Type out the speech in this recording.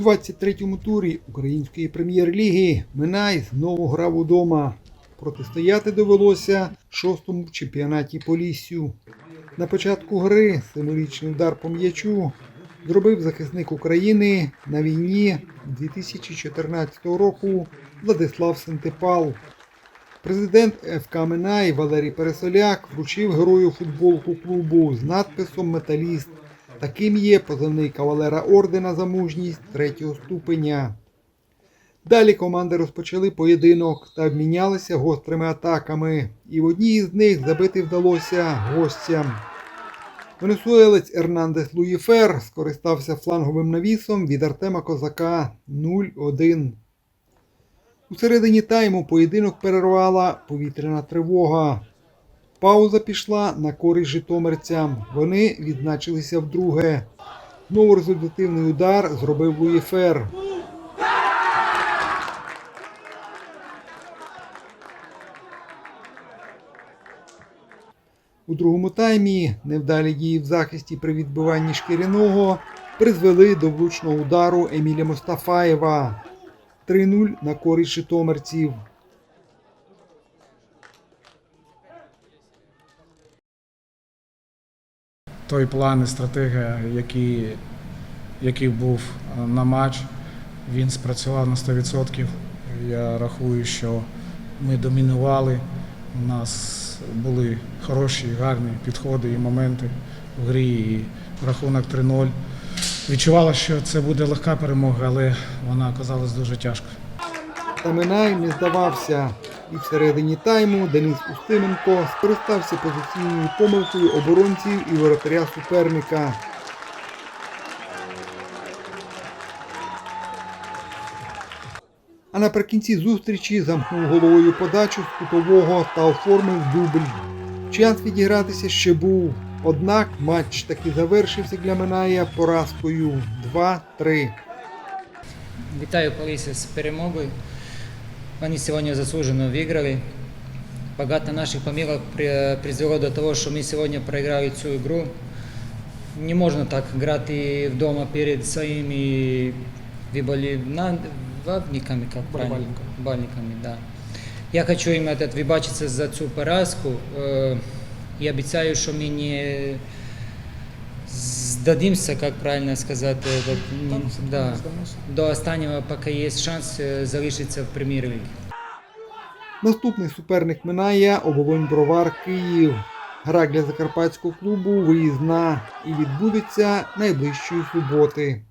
23-му турі української прем'єр-ліги Минай знову грав удома. Протистояти довелося шостому в чемпіонаті Поліссю. На початку гри символічний удар по м'ячу зробив захисник України на війні 2014 року Владислав Сентипал. Президент ФК Минай Валерій Пересоляк вручив герою футболку клубу з надписом Металіст. Таким є позивний кавалера ордена за мужність третього ступеня. Далі команди розпочали поєдинок та обмінялися гострими атаками, і в одній із них забити вдалося гостям. Венесуелець Ернандес Луїфер скористався фланговим навісом від Артема Козака 0-1. У середині тайму поєдинок перервала повітряна тривога. Пауза пішла на користь житомирцям. Вони відзначилися вдруге. Знову результативний удар зробив Луїфер. У другому таймі невдалі дії в захисті при відбиванні шкіряного призвели до влучного удару Еміля Мустафаєва. 3-0 на користь житомирців. Той план і стратегія, який, який був е, на матч, він спрацював на 100%. Я рахую, що ми домінували. У нас були хороші, гарні підходи і моменти в грі. І рахунок 3-0. Відчувала, що це буде легка перемога, але вона оказалась дуже тяжко. Та Минай не здавався. І всередині тайму Денис Устименко скористався позиційною помилкою оборонців і воротаря суперника. А наприкінці зустрічі замкнув головою подачу з кутового та оформив дубль. Час відігратися ще був. Однак матч таки завершився для Миная поразкою 2-3. Вітаю Полісся з перемогою. Вони сьогодні заслужено виграли. Багато наших помилок при- призвело до того, що ми сьогодні проіграли цю гру. Не можна так грати вдома перед своїми виболівниками, правильно? Болівальниками. Болівальниками, да. Я хочу їм этот, вибачитися за цю поразку. Е, І обіцяю, що ми не здадимося, як правильно сказати. этот, не- да, до останнього, поки є шанс е, залишитися в прем'єр-лігі. Наступний суперник Минає оболонь Бровар Київ. Гра для закарпатського клубу виїзна і відбудеться найближчої суботи.